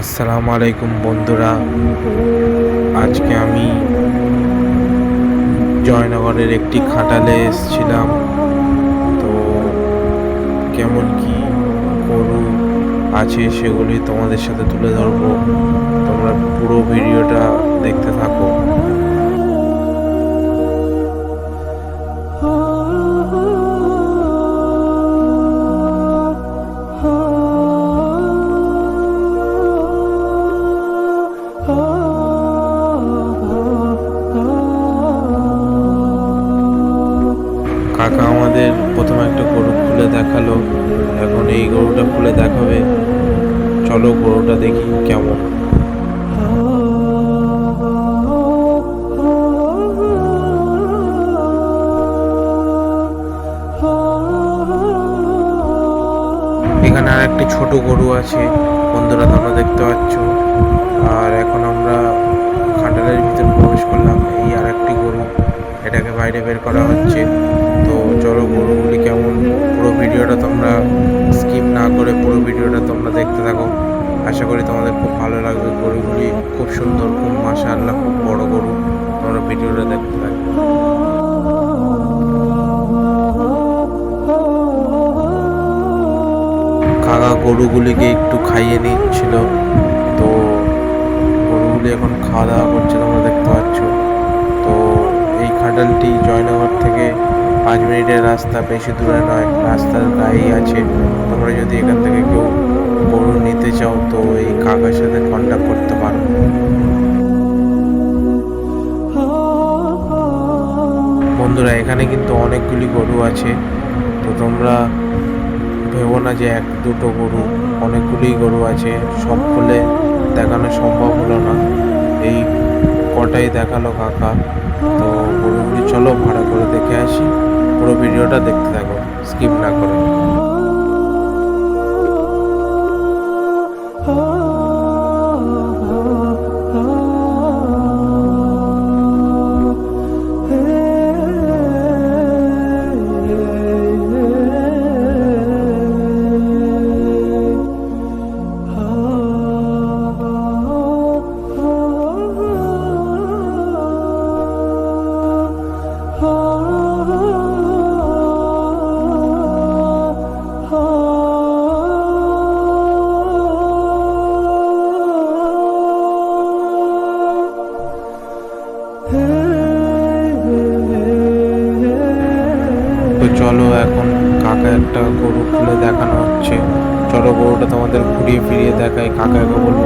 আসসালামু আলাইকুম বন্ধুরা। আজকে আমি জয়নগরের একটি খাটালে এসেছিলাম। তো কেমন কি গরু আছে সেগুলি তোমাদের সাথে তুলে ধরবো। তোমরা পুরো ভিডিওটা দেখতে থাকো। কাকা আমাদের প্রথমে একটা গরু খুলে দেখাল। এখন এই গরুটা খুলে দেখাবে। চলো গরুটা দেখি কেমন। এখানে আর একটি ছোট গরু আছে। বন্ধুরা, তোমরা দেখতে পাচ্ছ। আর এখন আমরা খাটালের ভিতরে প্রবেশ করলাম। এই আর একটি গরু, এটাকে বাইরে বের করা হচ্ছে। চলো গরুগুলি কেমন? পুরো ভিডিওটা তোমরা স্কিপ না করে পুরো ভিডিওটা তোমরা দেখতে থাকো। আশা করি তোমাদের খুব ভালো লাগবে গরুগুলি। খুব সুন্দর, খুব মাসা আল্লাহ খুব বড় গরু। তোমরা ভিডিওটা দেখতে থাকো। কাকা গরুগুলিকে একটু খাইয়ে নিচ্ছিল। তো গরুগুলি এখন খাওয়া দাওয়া করছে, তোমরা দেখতে পাচ্ছ। তো এই খাটালটি জয়নগর থেকে পাঁচ মিনিটের রাস্তা বেশি দূরে নয় রাস্তার গায়েই আছে। তোমরা যদি এখান থেকে কেউ গরু নিতে চাও, তো এই কাকার সাথে কন্ট্যাক্ট করতে পারো। বন্ধুরা, এখানে কিন্তু অনেকগুলি গরু আছে। তো তোমরা ভেবো না যে এক, দুটো গরু, অনেকগুলি গরু আছে। সব খুলে দেখানো সম্ভব হলো না। এই কটাই দেখাল কাকা। তো গরুগুলি চলো ভাড়া করে দেখে আসি। পুরো ভিডিওটা দেখতে থাকো স্কিপ না করে। তো চলো এখন কাকা একটা গরু খুলে দেখানো হচ্ছে। চলো গরুটা তোমাদের ঘুরিয়ে ফিরিয়ে দেখায় কাকাকে বলব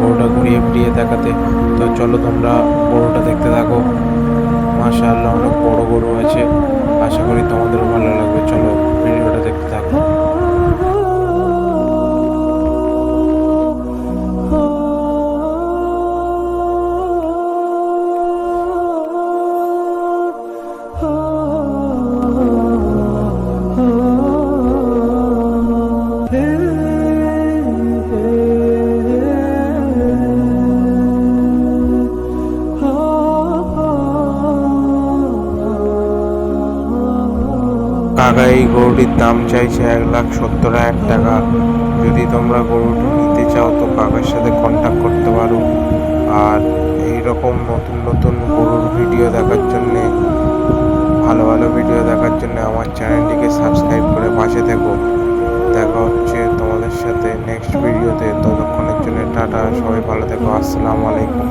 গরুটা ঘুরিয়ে ফিরিয়ে দেখাতে। তো চলো তোমরা গরুটা দেখতে থাকো। মাশা আল্লাহ অনেক বড় গরু আছে আশা করি তোমাদেরও ভালো লাগবে। চলো ভিডিওটা দেখতে থাকো। কাকা এই গরুটির দাম চাইছে এক লাখ সত্তর হাজার টাকা। যদি তোমরা গরুটি নিতে চাও তো কাকার সাথে কন্ট্যাক্ট করতে পারো। আর এই রকম নতুন নতুন গরুর ভিডিও দেখার জন্যে, ভালো ভালো ভিডিও দেখার জন্য আমার চ্যানেলটিকে সাবস্ক্রাইব করে পাশে থেকো। দেখা হচ্ছে তোমাদের সাথে নেক্সট ভিডিওতে ততক্ষণের জন্য টাটা, সবাই ভালো থেকো। আসসালামু আলাইকুম।